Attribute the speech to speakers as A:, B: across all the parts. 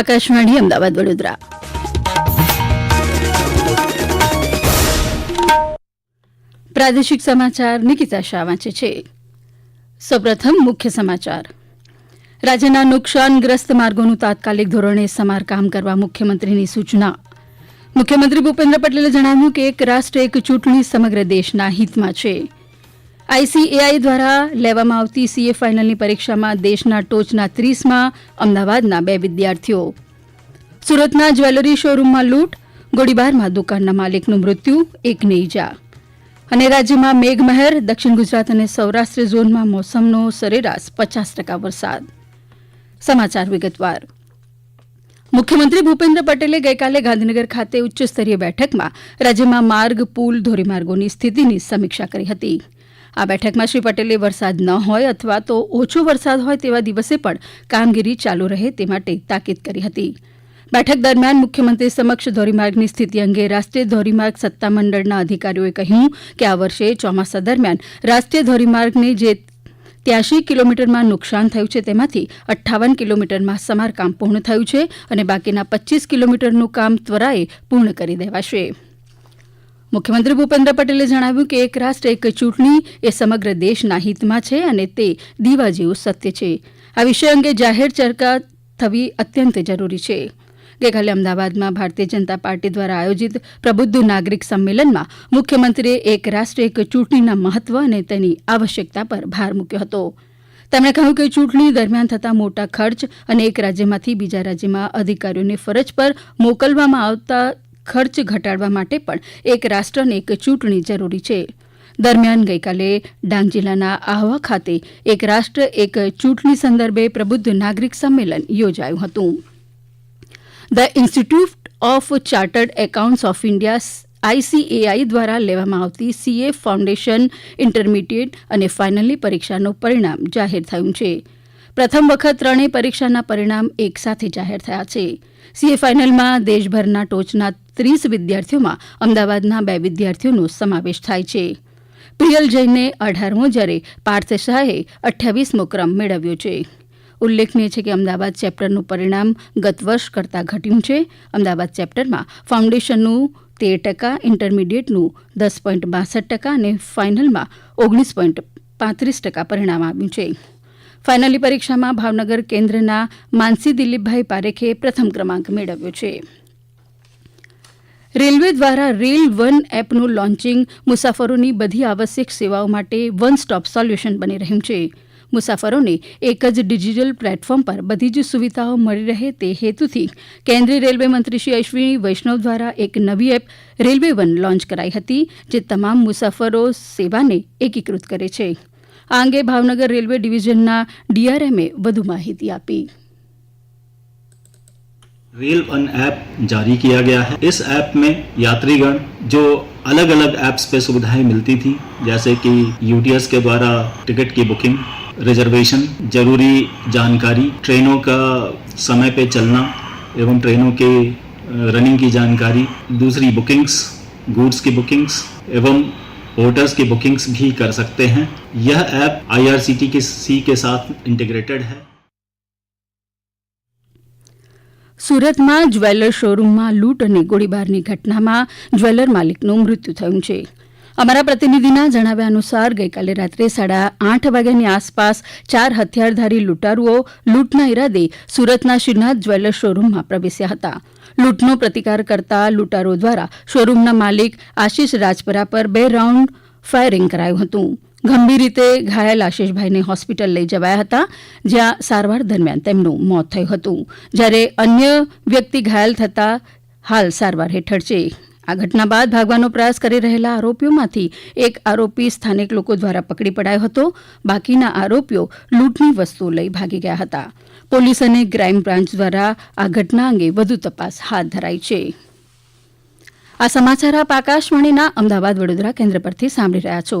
A: આકાશવાણી અમદાવાદ વડોદરા પ્રાદેશિક સમાચાર નિકિતા શાહ વાંચે છે સૌપ્રથમ મુખ્ય સમાચાર રાજ્યના નુકસાનગ્રસ્ત માર્ગોનું તાત્કાલિક ધોરણે સમારકામ કરવા મુખ્યમંત્રીની સૂચના મુખ્યમંત્રી ભૂપેન્દ્ર પટેલે જણાવ્યું કે એક રાષ્ટ્ર એક ચૂંટણી સમગ્ર દેશના હિતમાં છે આઈસીએઆઈ દ્વારા લેવામાં આવતી સીએ ફાઇનલની પરીક્ષામાં દેશના ટોચના ત્રીસમાં અમદાવાદના બે વિદ્યાર્થીઓ સુરતના જ્વેલરી શોરૂમમાં લૂંટ ગોળીબારમાં દુકાનના માલિકનું મૃત્યુ એકને ઇજા અને રાજ્યમાં મેઘમહેર દક્ષિણ ગુજરાત અને સૌરાષ્ટ્ર ઝોનમાં મોસમનો સરેરાશ પચાસ ટકા વરસાદ સમાચાર વિગતવાર મુખ્યમંત્રી ભૂપેન્દ્ર પટેલે ગઈકાલે ગાંધીનગર ખાતે ઉચ્ચસ્તરીય બેઠકમાં રાજ્યમાં માર્ગ પુલ ધોરીમાર્ગોની સ્થિતિની સમીક્ષા કરી હતી આ બેઠકમાં શ્રી પટેલે વરસાદ ન હોય અથવા તો ઓછો વરસાદ હોય તેવા દિવસે પણ કામગીરી ચાલુ રહે તે માટે તાકીદ કરી હતી બેઠક દરમિયાન મુખ્યમંત્રી સમક્ષ ધોરીમાર્ગની સ્થિતિ અંગે રાષ્ટ્રીય ધોરીમાર્ગ સત્તામંડળના અધિકારીઓએ કહ્યું કે આ વર્ષે ચોમાસા દરમિયાન રાષ્ટ્રીય ધોરીમાર્ગને જે ત્યાંશી કિલોમીટરમાં નુકસાન થયું છે તેમાંથી અઠ્ઠાવન કિલોમીટરમાં સમારકામ પૂર્ણ થયું છે અને બાકીના પચ્ચીસ કિલોમીટરનું કામ ત્વરાએ પૂર્ણ કરી દેવાશે મુખ્યમંત્રી ભૂપેન્દ્ર પટેલે જણાવ્યું કે એક રાષ્ટ્ર એક ચૂંટણી એ સમગ્ર દેશના હિતમાં છે અને તે દીવા જેવું સત્ય છે આ વિષય અંગે જાહેર ચર્ચા થવી અત્યંત જરૂરી છે ગઈકાલે અમદાવાદમાં ભારતીય જનતા પાર્ટી દ્વારા આયોજિત પ્રબુદ્ધ નાગરિક સંમેલનમાં મુખ્યમંત્રીએ એક રાષ્ટ્ર એક ચૂંટણીના મહત્વ અને તેની આવશ્યકતા પર ભાર મૂક્યો હતો તેમણે કહ્યું કે ચૂંટણી દરમિયાન થતા મોટા ખર્ચ અને એક રાજ્યમાંથી બીજા રાજ્યમાં અધિકારીઓને ફરજ પર મોકલવામાં આવતા ખર્ચ ઘટાડવા માટે પણ એક રાષ્ટ્રને એક ચૂંટણી જરૂરી છે દરમિયાન ગઈકાલે ડાંગ જિલ્લાના આહવા ખાતે એક રાષ્ટ્ર એક ચૂંટણી સંદર્ભે પ્રબુદ્ધ નાગરિક સંમેલન યોજાયું હતું the Institute of Chartered Accounts of India ICAI દ્વારા લેવામાં આવતી સીએ ફાઉન્ડેશન ઇન્ટરમીડિયેટ અને ફાઇનલની પરીક્ષાનું પરિણામ જાહેર થયું છે પ્રથમ વખત ત્રણેય પરીક્ષાના પરિણામ એક સાથે જાહેર થયા છે સીએ ફાઇનલમાં દેશભરના ટોચના ત્રીસ વિદ્યાર્થીઓમાં અમદાવાદના બે વિદ્યાર્થીઓનો સમાવેશ થાય છે પ્રિયલ જૈને અઢારમો જ્યારે પાર્થ શાહે અઠ્યાવીસમો ક્રમ મેળવ્યો છે ઉલ્લેખનીય છે કે અમદાવાદ ચેપ્ટરનું પરિણામ ગત વર્ષ કરતાં ઘટ્યું છે અમદાવાદ ચેપ્ટરમાં ફાઉન્ડેશનનું તેર ટકા ઇન્ટરમીડિયેટનું દસ પોઈન્ટ બાસઠ ટકા અને ફાઇનલમાં ઓગણીસ પોઈન્ટ પાંત્રીસ ટકા પરિણામ આવ્યું છે ફાઇનલી પરીક્ષામાં ભાવનગર કેન્દ્રના માનસી દિલીપભાઈ પારેખે પ્રથમ ક્રમાંક મેળવ્યો છે રેલવે દ્વારા રેલ વન એપનું લોન્ચિંગ મુસાફરોની બધી આવશ્યક સેવાઓ માટે વન સ્ટોપ સોલ્યુશન બની રહ્યું છે મુસાફરોને એક જ ડિજિટલ પ્લેટફોર્મ પર બધી જ સુવિધાઓ મળી રહે તે હેતુથી કેન્દ્રીય રેલવે મંત્રી શ્રી અશ્વિની વૈષ્ણવ દ્વારા એક નવી એપ રેલવે વન લોન્ચ કરાઈ હતી જે તમામ મુસાફરો સેવાને એકીકૃત કરે છે આ અંગે ભાવનગર રેલવે ડિવિઝનના ડીઆરએમએ વધુ માહિતી આપી रेल वन ऐप जारी किया गया है इस ऐप में यात्रीगण जो अलग अलग ऐप्स पे सुविधाएं मिलती थी जैसे कि यूटीएस के द्वारा टिकट की बुकिंग रिजर्वेशन जरूरी जानकारी ट्रेनों का समय पे चलना एवं ट्रेनों के रनिंग की जानकारी दूसरी बुकिंग्स गुड्स की बुकिंग्स एवं होटल्स की बुकिंग्स भी कर सकते हैं यह ऐप आई के सी के साथ इंटीग्रेटेड है સુરતમાં જ્વેલર્સ શોરૂમમાં લૂંટ અને ગોળીબારની ઘટનામાં જ્વેલર માલિકનું મૃત્યુ થયું છે અમારા પ્રતિનિધિના જણાવ્યા અનુસાર ગઈકાલે રાત્રે સાડા આઠ વાગ્યાની આસપાસ ચાર હથિયારધારી લૂંટારૂઓ લૂંટના ઈરાદે સુરતના શ્રીનાથ જ્વેલર્સ શોરૂમમાં પ્રવેશ્યા હતા લૂંટનો પ્રતિકાર કરતા લૂંટારો દ્વારા શોરૂમના માલિક આશિષ રાજપરા પર બે રાઉન્ડ ફાયરિંગ કરાયું હતું ગંભીર રીતે ઘાયલ આશિષભાઈને હોસ્પિટલ લઈ જવાયા હતા જ્યાં સારવાર દરમિયાન તેમનું મોત થયું હતું જ્યારે અન્ય વ્યક્તિ ઘાયલ થતા હાલ સારવાર હેઠળ છે આ ઘટના બાદ ભાગવાનો પ્રયાસ કરી રહેલા આરોપીઓમાંથી એક આરોપી સ્થાનિક લોકો દ્વારા પકડી પડાયો હતો બાકીના આરોપીઓ લૂંટની વસ્તુઓ લઈ ભાગી ગયા હતા પોલીસ અને ક્રાઇમ બ્રાન્ચ દ્વારા આ ઘટના અંગે વધુ તપાસ હાથ ધરાઈ છે આ સમાચાર આપ આકાશવાણીના અમદાવાદ વડોદરા કેન્દ્ર પરથી સાંભળી રહ્યા છો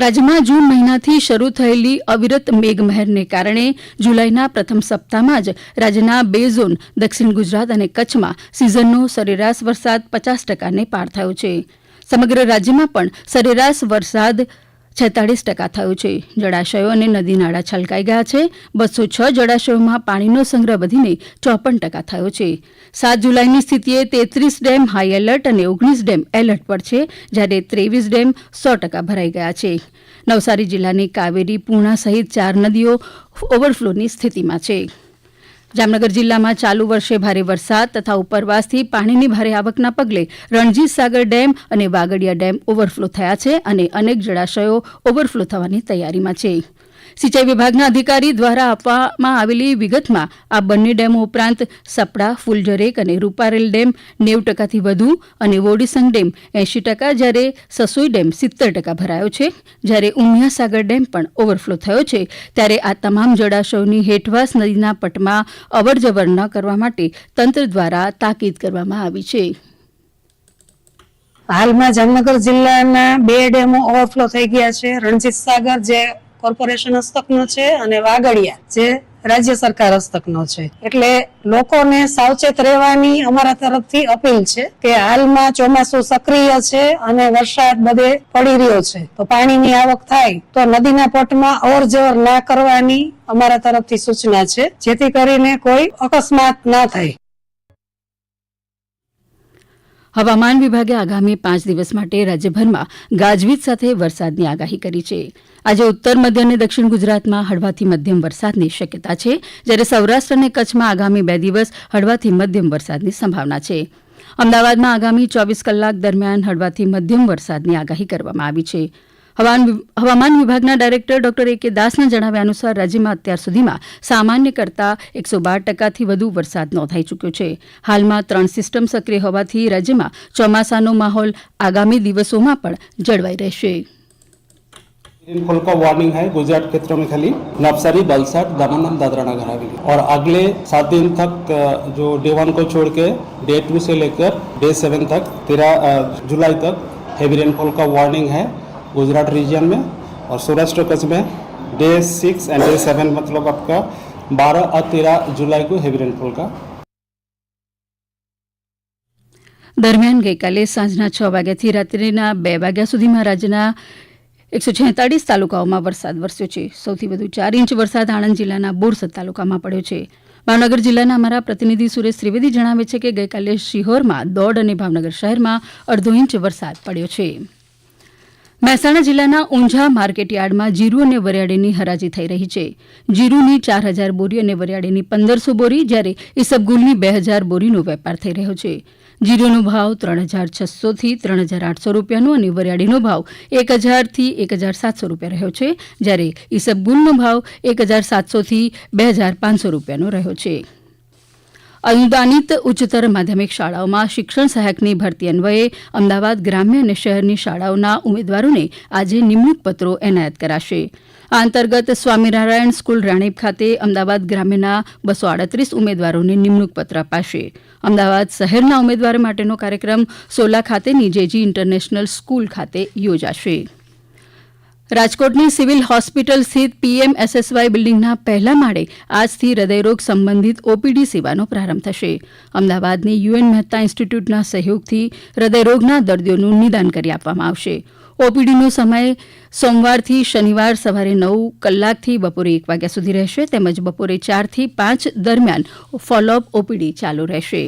A: રાજ્યમાં જૂન મહિનાથી શરૂ થયેલી અવિરત મેઘમહેરને કારણે જુલાઈના પ્રથમ સપ્તાહમાં જ રાજ્યના બે ઝોન દક્ષિણ ગુજરાત અને કચ્છમાં સિઝનનો સરેરાશ વરસાદ પચાસ ટકાને પાર થયો છે સમગ્ર રાજ્યમાં પણ સરેરાશ વરસાદ છેતાળીસ ટકા થયો છે જળાશયો અને નદી નાળા છલકાઈ ગયા છે બસો છ જળાશયોમાં પાણીનો સંગ્રહ વધીને ચોપન ટકા થયો છે સાત જુલાઈની સ્થિતિએ તેત્રીસ ડેમ હાઈ એલર્ટ અને ઓગણીસ ડેમ એલર્ટ પર છે જ્યારે ત્રેવીસ ડેમ સો ટકા ભરાઈ ગયા છે નવસારી જિલ્લાની કાવેરી પૂર્ણા સહિત ચાર નદીઓ ઓવરફ્લોની સ્થિતિમાં છે જામનગર જિલ્લામાં ચાલુ વર્ષે ભારે વરસાદ તથા ઉપરવાસથી પાણીની ભારે આવકના પગલે રણજીતસાગર ડેમ અને વાગડિયા ડેમ ઓવરફ્લો થયા છે અને અનેક જળાશયો ઓવરફ્લો થવાની તૈયારીમાં છિં સિંચાઇ વિભાગના અધિકારી દ્વારા આપવામાં આવેલી વિગતમાં આ બંને ડેમો ઉપરાંત સપડા ફૂલઝરેક અને રૂપારેલ ડેમ નેવું ટકાથી વધુ અને વોડીસંગ ડેમ એંશી ટકા જ્યારે સસોઈ ડેમ સિત્તેર ટકા ભરાયો છે જ્યારે ઉમિયાસાગર ડેમ પણ ઓવરફ્લો થયો છે ત્યારે આ તમામ જળાશયોની હેઠવાસ નદીના પટમાં અવરજવર ન કરવા માટે તંત્ર દ્વારા તાકીદ કરવામાં આવી છે હાલમાં જામનગર જિલ્લાના બે ડેમો ઓવરફ્લો થઈ ગયા છે રણજીત સાગર જે કોર્પોરેશન હસ્તકનો છે અને વાગડિયા જે રાજ્ય સરકાર હસ્તકનો છે એટલે લોકોને સાવચેત રહેવાની અમારા તરફથી અપીલ છે કે હાલમાં ચોમાસું સક્રિય છે અને વરસાદ બધે પડી રહ્યો છે તો પાણીની આવક થાય તો નદીના પટમાં અવર જવર ના કરવાની અમારા તરફથી સૂચના છે જેથી કરીને કોઈ અકસ્માત ના થાય હવામાન વિભાગે આગામી પાંચ દિવસ માટે રાજ્યભરમાં ગાજવીજ સાથે વરસાદની આગાહી કરી છે આજે ઉત્તર મધ્ય અને દક્ષિણ ગુજરાતમાં હળવાથી મધ્યમ વરસાદની શક્યતા છે જ્યારે સૌરાષ્ટ્ર અને કચ્છમાં આગામી બે દિવસ હળવાથી મધ્યમ વરસાદની સંભાવના છે અમદાવાદમાં આગામી ચોવીસ કલાક દરમિયાન હળવાથી મધ્યમ વરસાદની આગાહી કરવામાં આવી છિ હવામાન વિભાગના ડાયરેક્ટર ડોક્ટર એ કે દાસના જણાવ્યા અનુસાર રાજ્યમાં અત્યાર સુધીમાં સામાન્ય કરતાં એકસો બાર ટકાથી વધુ વરસાદ નોંધાઈ ચૂક્યો છે હાલમાં ત્રણ સિસ્ટમ સક્રિય હોવાથી રાજ્યમાં ચોમાસાનો માહોલ આગામી દિવસોમાં પણ જળવાઈ રહેશે रेनफॉल का वार्निंग है गुजरात क्षेत्र में खाली नवसारी बलसाट दमन दादरा नगर हवेली और अगले सात दिन तक जो डे वन को छोड़ के डे टू से लेकर डे सेवन तक तेरह जुलाई तक हैवी रेनफॉल का वार्निंग है गुजरात रीजन में और सौराष्ट्र कच्छ में day six and day seven मतलब आपका बारह और तेरह जुलाई को हेवी रेनफॉल का દરમિયાન ગઈકાલે સાંજના છ વાગ્યાથી રાત્રિના બે વાગ્યા સુધીમાં રાજ્યના એકસો છેતાળીસ તાલુકાઓમાં વરસાદ વરસ્યો છે સૌથી વધુ ચાર ઇંચ વરસાદ આણંદ જિલ્લાના બોરસદ તાલુકામાં પડ્યો છે ભાવનગર જિલ્લાના અમારા પ્રતિનિધિ સુરેશ ત્રિવેદી જણાવે છે કે ગઈકાલે શિહોરમાં દોડ અને ભાવનગર શહેરમાં અડધો ઇંચ વરસાદ પડ્યો છે મહેસાણા જિલ્લાના ઊંઝા માર્કેટયાર્ડમાં જીરુ અને વરિયાળીની હરાજી થઈ રહી છે જીરુની ચાર હજાર બોરી અને વરિયાળીની પંદરસો બોરી જ્યારે ઇસબગુલની બે હજાર બોરીનો વેપાર થઈ રહ્યો છે જીરુનો ભાવ ત્રણ હજાર છસોથી ત્રણ હજાર આઠસો રૂપિયાનો અને વરિયાળીનો ભાવ એક હજારથી એક હજાર સાતસો રૂપિયા રહ્યો છે જ્યારે ઇસબગુલનો ભાવ એક હજાર સાતસોથી બે હજાર પાંચસો રૂપિયાનો રહ્યો છે અનુદાનિત ઉચ્ચતર માધ્યમિક શાળાઓમાં શિક્ષણ સહાયકની ભરતી અન્વયે અમદાવાદ ગ્રામ્ય અને શહેરની શાળાઓના ઉમેદવારોને આજે નિમણૂક પત્રો એનાયત કરાશે આ અંતર્ગત સ્વામિનારાયણ સ્કૂલ રાણીપ ખાતે અમદાવાદ ગ્રામ્યના બસો આડત્રીસ ઉમેદવારોને નિમણૂક પત્ર અપાશે અમદાવાદ શહેરના ઉમેદવાર માટેનો કાર્યક્રમ સોલા ખાતેની જેજી ઇન્ટરનેશનલ સ્કૂલ ખાતે યોજાશે રાજકોટની સિવિલ હોસ્પિટલ સ્થિત પીએમ બિલ્ડિંગના પહેલા માળે આજથી હૃદયરોગ સંબંધિત ઓપીડી સેવાનો પ્રારંભ થશે અમદાવાદની યુએન મહેતા ઇન્સ્ટિટ્યૂટના સહયોગથી હૃદયરોગના દર્દીઓનું નિદાન કરી આપવામાં આવશે ઓપીડીનો સમય સોમવારથી શનિવાર સવારે નવ કલાકથી બપોરે એક વાગ્યા સુધી રહેશે તેમજ બપોરે ચારથી પાંચ દરમિયાન ફોલોઅપ ઓપીડી ચાલુ રહેશે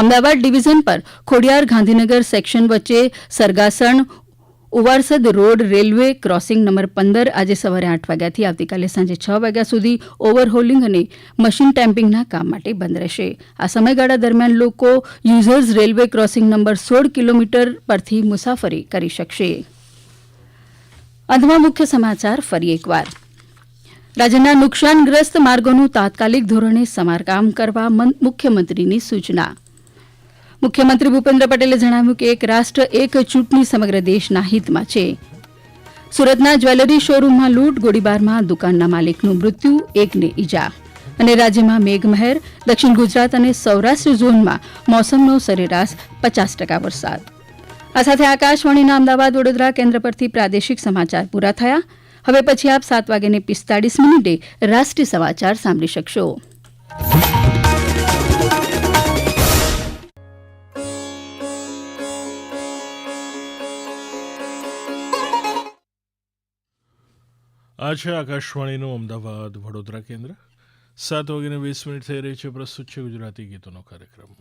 A: અમદાવાદ ડિવિઝન પર ખોડિયાર ગાંધીનગર સેક્શન વચ્ચે Sargasan Uvarsad road railway crossing number પંદર આજે સવારે આઠ વાગ્યાથી આવતીકાલે સાંજે છ વાગ્યા સુધી ઓવરહોલિંગ અને મશીન ટેમ્પિંગના કામ માટે બંધ રહેશે આ સમયગાળા દરમિયાન લોકો યુઝર્સ રેલવે ક્રોસિંગ નંબર સોળ કિલોમીટર પરથી મુસાફરી કરી શકશે અંતમાં મુખ્ય સમાચાર ફરી એકવાર રાજ્યના નુકસાનગ્રસ્ત માર્ગોનું તાત્કાલિક ધોરણે સમારકામ કરવા મુખ્યમંત્રીની સૂચના મુખ્યમંત્રી ભૂપેન્દ્ર પટેલે જણાવ્યું કે એક રાષ્ટ્ર એક ચૂંટણી સમગ્ર દેશના હિતમાં છે સુરતના જ્વેલરી શોરૂમમાં લૂંટ ગોળીબારમાં દુકાનના માલિકનું મૃત્યુ એકને ઇજા અને રાજ્યમાં મેઘમહેર દક્ષિણ ગુજરાત અને સૌરાષ્ટ્ર ઝોનમાં મોસમનો સરેરાશ પચાસ ટકા વરસાદ આ સાથે આકાશવાણીના અમદાવાદ વડોદરા કેન્દ્ર પરથી પ્રાદેશિક સમાચાર પૂરા થયા હવે પછી આપ સાત વાગ્યાને પિસ્તાળીસ મિનિટે રાષ્ટ્રીય સમાચાર સાંભળી શકશો આ છે આકાશવાણીનું અમદાવાદ વડોદરા કેન્દ્ર સાત વાગીને વીસ મિનિટ થઈ રહી છે પ્રસ્તુત છે ગુજરાતી ગીતોનો કાર્યક્રમ